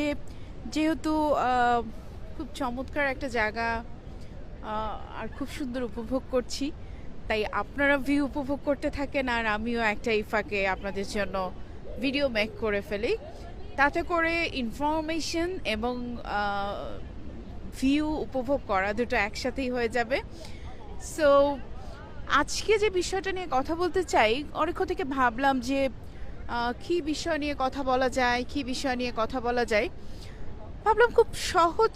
যে যেহেতু খুব চমৎকার একটা জায়গা আর খুব সুন্দর উপভোগ করছি, তাই আপনারা ভিউ উপভোগ করতে থাকেন আর আমিও একটা ইফাকে আপনাদের জন্য ভিডিও মেক করে ফেলি। তাতে করে ইনফরমেশন এবং ভিউ উপভোগ করা দুটো একসাথেই হয়ে যাবে। সো আজকে যে বিষয়টা নিয়ে কথা বলতে চাই অনেকক্ষণ থেকে ভাবলাম যে কি বিষয় নিয়ে কথা বলা যায়, কি বিষয় নিয়ে কথা বলা যায়? ভাবলাম খুব সহজ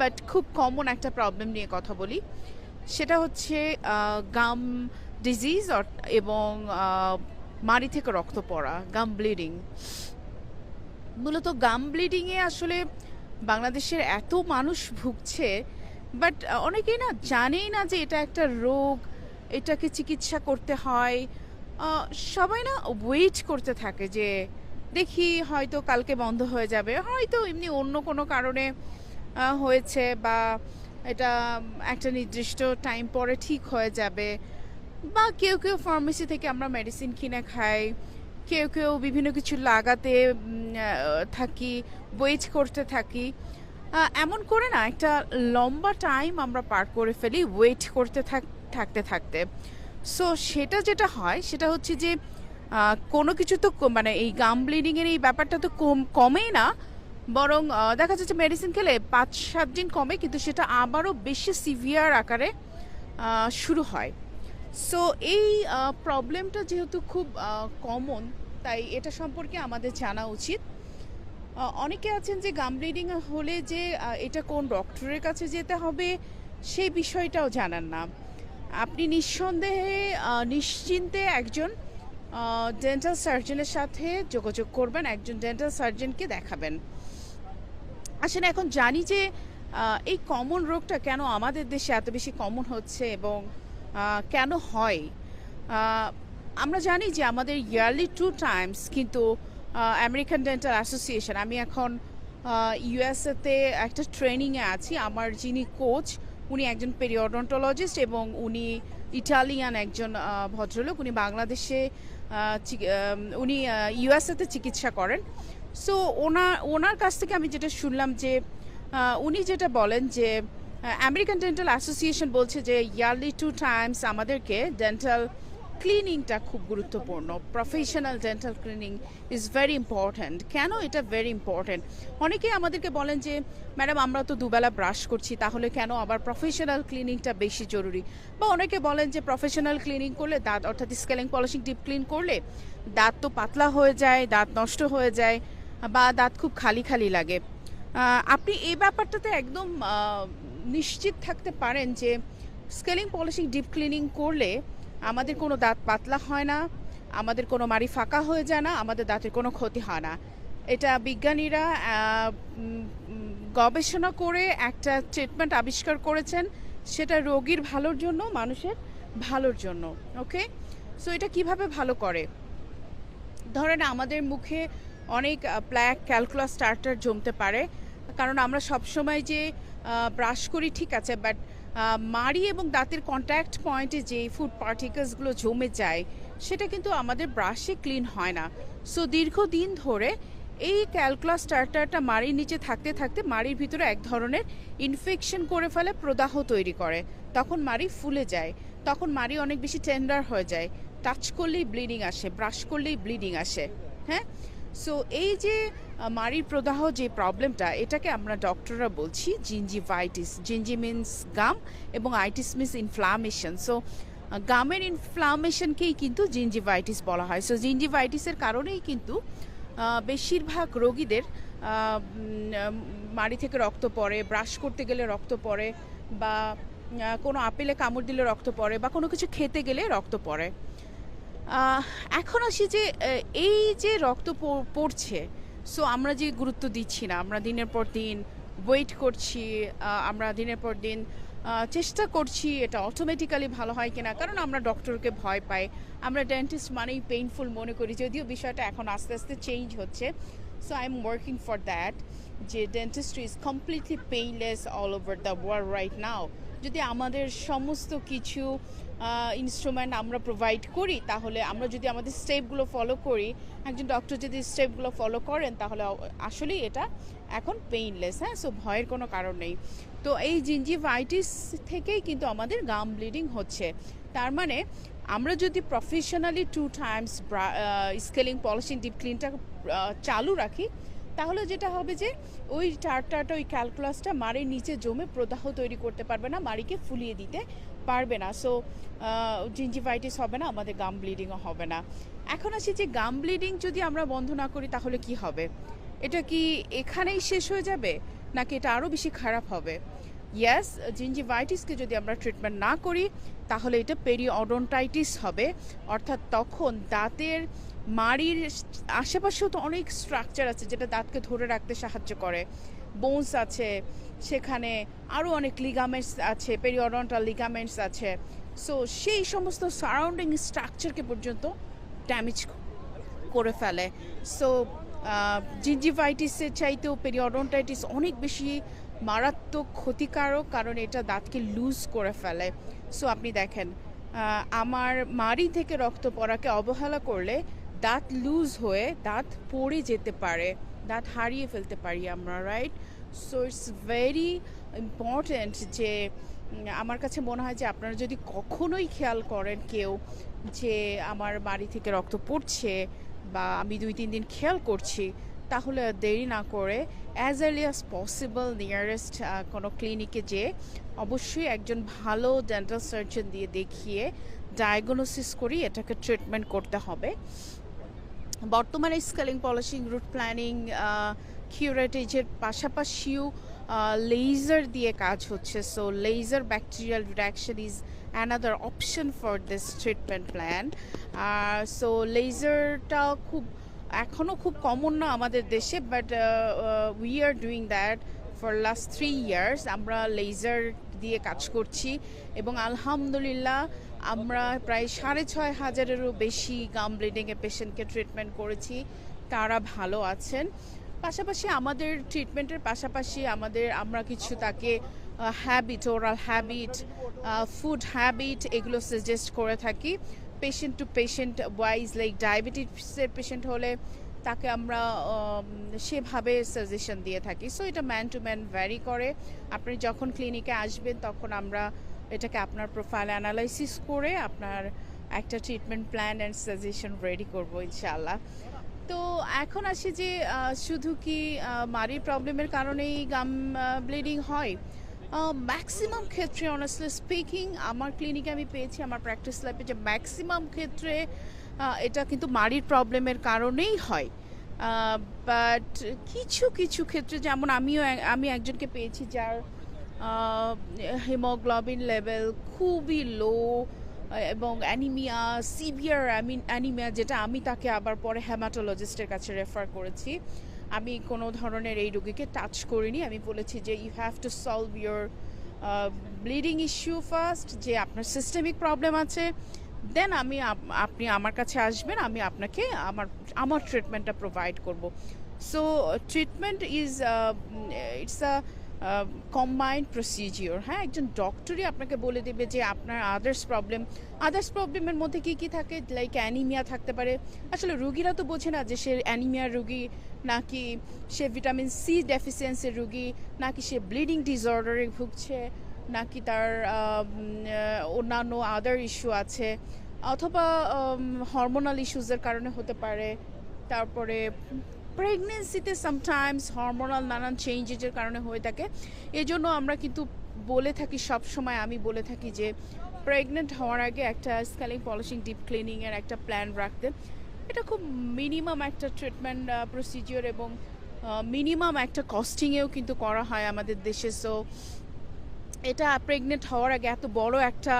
বাট খুব কমন একটা প্রবলেম নিয়ে কথা বলি। সেটা হচ্ছে গাম ডিজিজ এবং মাড়ি থেকে রক্ত পড়া গাম ব্লিডিং মূলত গাম ব্লিডিংয়ে আসলে বাংলাদেশের এত মানুষ ভুগছে বাট অনেকেই না জানেই না যে এটা একটা রোগ, এটাকে চিকিৎসা করতে হয়। সবাই না ওয়েট করতে থাকে যে দেখি হয়তো কালকে বন্ধ হয়ে যাবে। হয়তো এমনি অন্য কোনো কারণে হয়েছে বা এটা একটা নির্দিষ্ট টাইম পরে ঠিক হয়ে যাবে। বা কেউ কেউ ফার্মেসি থেকে আমরা মেডিসিন কিনে খাই, কেউ কেউ বিভিন্ন কিছু লাগাতে থাকি ওয়েট করতে থাকি। এমন করে না, একটা লম্বা টাইম আমরা পার করে ফেলি ওয়েট করতে থাক- থাকতে থাকতে। সো সেটা যেটা হয়, সেটা হচ্ছে যে কোনো কিছু তো মানে এই গাম ব্লিডিংয়ের এই ব্যাপারটা তো কম, কমেই না। বরং দেখা যাচ্ছে মেডিসিন খেলে পাঁচ, সাত দিন কমে, কিন্তু সেটা আবারও বেশি সিভিয়ার আকারে শুরু হয়। সো এই প্রবলেমটা যেহেতু খুব কমন তাই এটা সম্পর্কে আমাদের জানা উচিত। অনেকে আছেন যে গাম ব্লিডিং হলে যে এটা কোন ডক্টরের কাছে যেতে হবে, সেই বিষয়টাও জানান না আপনি নিঃসন্দেহে নিশ্চিন্তে একজন ডেন্টাল সার্জনের সাথে যোগাযোগ করবেন, একজন ডেন্টাল সার্জনকে দেখাবেন। আসলে এখন জানি যে এই কমন রোগটা কেন আমাদের দেশে এত বেশি কমন হচ্ছে এবং কেন হয়? আমরা জানি যে আমাদের ইয়ারলি টু টাইমস কিন্তু আমেরিকান ডেন্টাল অ্যাসোসিয়েশন আমি এখন ইউএসএতে একটা ট্রেনিংয়ে আছি। আমার যিনি কোচ উনি একজন পেরিওডন্টোলজিস্ট এবং উনি ইটালিয়ান একজন ভদ্রলোক। উনি বাংলাদেশে উনি ইউএসএতে চিকিৎসা করেন। সো ওনার ওনার কাছ থেকে আমি যেটা শুনলাম যে উনি যেটা বলেন যে আমেরিকান ডেন্টাল অ্যাসোসিয়েশন বলছে যে ইয়ারলি টু টাইমস আমাদেরকে ডেন্টাল ক্লিনিংটা খুব গুরুত্বপূর্ণ। Professional dental cleaning is very important কেন এটা ভেরি ইম্পর্ট্যান্ট অনেকেই আমাদেরকে বলেন যে, ম্যাডাম, আমরা তো দুবেলা ব্রাশ করছি, তাহলে কেন আবার প্রফেশনাল ক্লিনিংটা বেশি জরুরি? বা অনেকে বলেন যে প্রফেশনাল ক্লিনিং করলে দাঁত, অর্থাৎ স্কেলিং পলিশিং ডিপ ক্লিন করলে দাঁত তো পাতলা হয়ে যায়, দাঁত নষ্ট হয়ে যায় বা দাঁত খুব খালি খালি লাগে। আপনি এই ব্যাপারটাতে একদম নিশ্চিত থাকতে পারেন যে স্কেলিং পলিশিং ডিপ ক্লিনিং করলে আমাদের কোনো দাঁত পাতলা হয় না, আমাদের কোনো মাড়ি ফাঁকা হয়ে যায় না, আমাদের দাঁতের কোনো ক্ষতি হয় না। এটা বিজ্ঞানীরা গবেষণা করে একটা ট্রিটমেন্ট আবিষ্কার করেছেন, সেটা রোগীর ভালোর জন্য, মানুষের ভালোর জন্য ওকে সো এটা কীভাবে ভালো করে? ধরেন আমাদের মুখে অনেক প্ল্যাক ক্যালকুলাস স্টার্টার জমতে পারে, কারণ আমরা সবসময় যে ব্রাশ করি, ঠিক আছে বাট মাড়ি এবং দাঁতের কন্ট্যাক্ট পয়েন্টে যে ফুড পার্টিকেলসগুলো জমে যায়, সেটা কিন্তু আমাদের ব্রাশে ক্লিন হয় না। সো দীর্ঘদিন ধরে এই ক্যালকুলাস স্টার্টারটা মাড়ির নিচে থাকতে থাকতে মাড়ির ভিতরে এক ধরনের ইনফেকশন করে ফেলে, প্রদাহ তৈরি করে। তখন মাড়ি ফুলে যায়। তখন মাড়ি অনেক বেশি টেন্ডার হয়ে যায়। টাচ করলেই ব্লিডিং আসে ব্রাশ করলেই ব্লিডিং আসে। হ্যাঁ? সো এই যে মারির প্রদাহ যে প্রবলেমটা, এটাকে আমরা ডক্টররা বলছি জিঞ্জিভাইটিস জিঞ্জি মিনস গাম এবং আইটিস মিনস ইনফ্লামেশন সো গামের ইনফ্লামেশনকেই কিন্তু জিঞ্জিভাইটিস বলা হয়। সো জিঞ্জিভাইটিসের কারণেই কিন্তু বেশিরভাগ রোগীদের মাড়ি থেকে রক্ত পড়ে ব্রাশ করতে গেলে রক্ত পড়ে বা কোনো আপেলে কামড় দিলে রক্ত পড়ে বা কোনো কিছু খেতে গেলে রক্ত পড়ে। এখন আসি যে এই যে রক্ত পড়ছে সো আমরা যে গুরুত্ব দিচ্ছি না, আমরা দিনের পর দিন ওয়েট করছি আমরা দিনের পর দিন চেষ্টা করছি এটা অটোমেটিক্যালি ভালো হয় কিনা, কারণ আমরা ডক্টরকে ভয় পাই, আমরা ডেন্টিস্ট মানেই পেইনফুল মনে করি, যদিও বিষয়টা এখন আস্তে আস্তে চেঞ্জ হচ্ছে so I am working for that যে dentistry is completely painless all over the world right now যদি আমাদের সমস্ত কিছু ইনস্ট্রুমেন্ট আমরা প্রোভাইড করি, তাহলে আমরা যদি আমাদের স্টেপগুলো ফলো করি, একজন ডক্টর যদি স্টেপগুলো ফলো করেন, তাহলে আসলেই এটা এখন পেইনলেস হ্যাঁ? সো ভয়ের কোনো কারণ নেই। তো এই জিঞ্জিভাইটিস থেকেই কিন্তু আমাদের গাম ব্লিডিং হচ্ছে। তার মানে আমরা যদি professionally two times scaling polishing deep ক্লিনটা চালু রাখি, তাহলে যেটা হবে যে, ওই টারটাটা ওই ক্যালকুলাসটা মাড়ির নিচে জমে প্রদাহ তৈরি করতে পারবে না, মাড়িকে ফুলিয়ে দিতে। পারবে না। সো জিঞ্জিভাইটিস হবে না, আমাদের গাম ব্লিডিংও হবে না। এখন আসি যে গাম ব্লিডিং যদি আমরা বন্ধ না করি, তাহলে কি হবে? এটা কি এখানেই শেষ হয়ে যাবে? নাকি এটা আরও বেশি খারাপ হবে? ইয়াস জিঞ্জিভাইটিসকে যদি আমরা ট্রিটমেন্ট না করি, তাহলে এটা পেরিঅডন্টাইটিস হবে। অর্থাৎ তখন দাঁতের মাড়ির আশেপাশেও তো অনেক স্ট্রাকচার আছে, যেটা দাঁতকে ধরে রাখতে সাহায্য করে। বোনস আছে, সেখানে আরও অনেক লিগামেন্টস আছে পেরিঅডন্টাল লিগামেন্টস আছে। সো সেই সমস্ত সারাউন্ডিং স্ট্রাকচারকে পর্যন্ত ড্যামেজ করে ফেলে। সো জিঞ্জিভাইটিসের চাইতেও পেরিঅডন্টাইটিস অনেক বেশি মারাত্মক ক্ষতিকারক, কারণ এটা দাঁতকে লুজ করে ফেলে। সো আপনি দেখেন আমার মাড়ি থেকে রক্ত পড়াকে অবহেলা করলে দাঁত লুজ হয়ে দাঁত পড়ে যেতে পারে। দাঁত হারিয়ে ফেলতে পারি আমরা right so it's very important যে আমার কাছে মনে হয় যে আপনারা যদি কখনোই খেয়াল করেন কেউ যে আমার বাড়ি থেকে রক্ত পড়ছে বা আমি দুই, তিন দিন খেয়াল করছি, তাহলে দেরি না করে as early as possible nearest কোনো ক্লিনিকে যেয়ে অবশ্যই একজন ভালো ডেন্টাল সার্জন দিয়ে দেখিয়ে ডায়াগনোসিস করি এটাকে ট্রিটমেন্ট করতে হবে। বর্তমানে স্কেলিং, পলিশিং, রুট প্ল্যানিং কিউরেটেজের পাশাপাশিও লেজার দিয়ে কাজ হচ্ছে। So laser bacterial reduction is another option for this treatment plan so লেজারটা খুব এখনও খুব কমন না আমাদের দেশে but we are doing that for last three years আমরা লেজার দিয়ে কাজ করছি এবং আলহামদুলিল্লাহ আমরা প্রায় সাড়ে ছয় হাজারেরও বেশি গাম ব্লিডিংয়ের পেশেন্টকে ট্রিটমেন্ট করেছি। তারা ভালো আছেন। পাশাপাশি আমাদের ট্রিটমেন্টের পাশাপাশি আমাদের, আমরা কিছু তাকে habit oral habit food habit এগুলো সাজেস্ট করে থাকি। Patient to patient wise like ডায়াবেটিসের পেশেন্ট হলে তাকে আমরা সেভাবে সাজেশন দিয়ে থাকি। সো এটা ম্যান টু ম্যান ভ্যারি করে। আপনি যখন ক্লিনিকে আসবেন, তখন আমরা এটাকে আপনার প্রোফাইল অ্যানালাইসিস করে আপনার একটা treatment plan and suggestion ready করব ইনশাআল্লাহ। তো এখন আসি যে শুধু কি মাড়ির প্রবলেমের কারণেই গাম ব্লিডিং হয়? ম্যাক্সিমাম ক্ষেত্রে অনেস্টলি স্পিকিং আমার ক্লিনিকে আমি পেয়েছি, আমার প্র্যাকটিস লাইফে যে ম্যাক্সিমাম ক্ষেত্রে এটা কিন্তু মাড়ির প্রবলেমের কারণেই হয়। বাট কিছু কিছু ক্ষেত্রে যেমন আমিও, আমি একজনকে পেয়েছি যার হিমোগ্লোবিন লেভেল খুবই লো এবং অ্যানিমিয়া সিভিয়ার অ্যানিমিয়া যেটা আমি তাকে আবার পরে হ্যামাটোলজিস্টের কাছে রেফার করেছি। আমি কোনো ধরনের এই রোগীকে টাচ করিনি। আমি বলেছি যে you have to solve your bleeding issue first যে আপনার সিস্টেমিক প্রবলেম আছে। দেন আমি আপনি আমার কাছে আসবেন, আমি আপনাকে আমার আমার ট্রিটমেন্টটা প্রোভাইড করব। So treatment is it's a combined procedure হ্যাঁ একজন ডক্টরই আপনাকে বলে দেবে যে আপনার আদার্স প্রবলেম আদার্স প্রবলেমের মধ্যে কি কি থাকে? লাইক অ্যানিমিয়া থাকতে পারে। আসলে রুগীরা তো বোঝে না যে সে অ্যানিমিয়ার রুগী, নাকি সে ভিটামিন সি ডেফিসিয়েন্সির রুগী, নাকি সে ব্লিডিং ডিসঅর্ডারে ভুগছে, নাকি তার অন্যান্য আদার ইস্যু আছে, অথবা হরমোনাল ইস্যুজের কারণে হতে পারে। তারপরে প্রেগনেন্সিতে সামটাইমস হরমোনাল নানান চেঞ্জেসের কারণে হয়ে থাকে। এজন্য আমরা কিন্তু বলে থাকি সব সময় আমি বলে থাকি যে প্রেগনেন্ট হওয়ার আগে একটা স্কেলিং পলিশিং ডিপ ক্লিনিংয়ের একটা প্ল্যান রাখতে। এটা খুব মিনিমাম একটা ট্রিটমেন্ট প্রসিজিওর এবং মিনিমাম একটা কস্টিংয়েও কিন্তু করা হয় আমাদের দেশে। সো এটা প্রেগনেন্ট হওয়ার আগে এত বড় একটা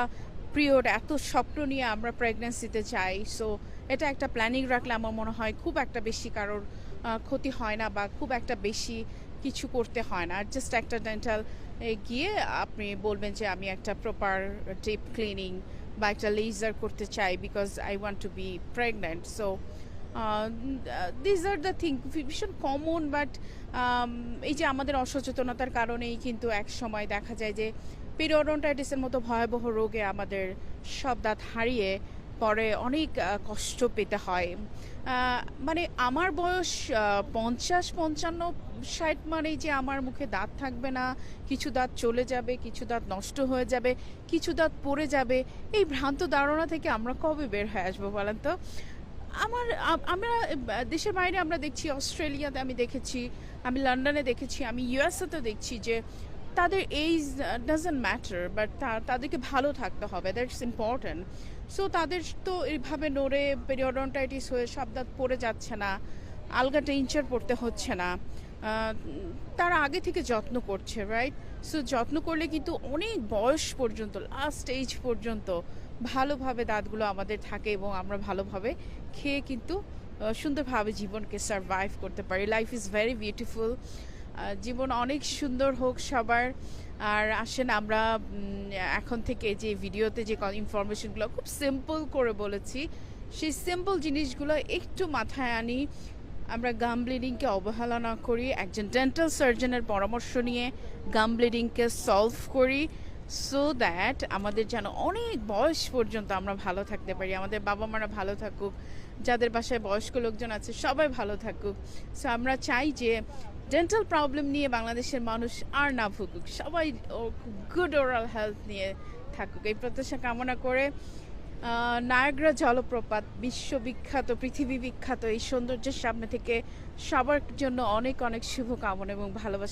পিরিয়ড এত স্বপ্ন নিয়ে আমরা প্রেগনেন্সিতে যাই। সো এটা একটা প্ল্যানিং রাখলে আমার মনে হয় খুব একটা বেশি কারোর ক্ষতি হয় না বা খুব একটা বেশি কিছু করতে হয় না। জাস্ট একটা ডেন্টাল গিয়ে আপনি বলবেন যে আমি একটা প্রপার ডিপ ক্লিনিং বা একটা লেজার করতে চাই because I want to be pregnant so this are the thing ভীষণ কমন বাট এই যে আমাদের অসচেতনতার কারণেই কিন্তু এক সময় দেখা যায় যে পিরিয়ডন্টাইটিসের মতো ভয়াবহ রোগে আমাদের সব দাঁত হারিয়ে পরে অনেক কষ্ট পেতে হয়। মানে আমার বয়স পঞ্চাশ, পঞ্চান্ন, ষাট মানেই যে আমার মুখে দাঁত থাকবে না, কিছু দাঁত চলে যাবে, কিছু দাঁত নষ্ট হয়ে যাবে, কিছু দাঁত পড়ে যাবে, এই ভ্রান্ত ধারণা থেকে আমরা কবে বের হয়ে আসব বলেন তো? আমার আমরা দেশের বাইরে আমরা দেখছি, অস্ট্রেলিয়াতে আমি দেখেছি, আমি লন্ডনে দেখেছি, আমি ইউএসএতেও দেখছি যে তাদের এইজ ডাজন্ট ম্যাটার বাট তাদেরকে ভালো থাকতে হবে দ্যাটস ইম্পর্ট্যান্ট সো তাদের তো এইভাবে নড়ে পেরিয়ডন্টাইটিস হয়ে সব দাঁত পড়ে যাচ্ছে না, আলগা টেঞ্চার পড়তে হচ্ছে না। তারা আগে থেকে যত্ন করছে রাইট সো যত্ন করলে কিন্তু অনেক বয়স পর্যন্ত লাস্ট এজ পর্যন্ত ভালোভাবে দাঁতগুলো আমাদের থাকে এবং আমরা ভালোভাবে খেয়ে কিন্তু সুন্দরভাবে জীবনকে সারভাইভ করতে পারি। লাইফ ইজ ভেরি বিউটিফুল জীবন অনেক সুন্দর হোক সবার। আর আসেন আমরা এখন থেকে যে ভিডিওতে যে ইনফরমেশনগুলো খুব সিম্পল করে বলেছি, সেই সিম্পল জিনিসগুলো একটু মাথায় আনি। আমরা গাম ব্লিডিংকে অবহেলা না করি। একজন ডেন্টাল সার্জনের পরামর্শ নিয়ে গাম ব্লিডিংকে সলভ করি সো দ্যাট আমাদের যেন অনেক বয়স পর্যন্ত আমরা ভালো থাকতে পারি। আমাদের বাবা মারা ভালো থাকুক, যাদের বাসায় বয়স্ক লোকজন আছে সবাই ভালো থাকুক। সো আমরা চাই যে ডেন্টাল প্রবলেম নিয়ে বাংলাদেশের মানুষ আর না ভুগুক। সবাই গুড ওরাল হেলথ নিয়ে থাকুক। এই প্রত্যাশা কামনা করে নায়াগ্রা জলপ্রপাত, বিশ্ববিখ্যাত, পৃথিবী বিখ্যাত এই সৌন্দর্যের সামনে থেকে সবার জন্য অনেক অনেক শুভকামনা এবং ভালোবাসা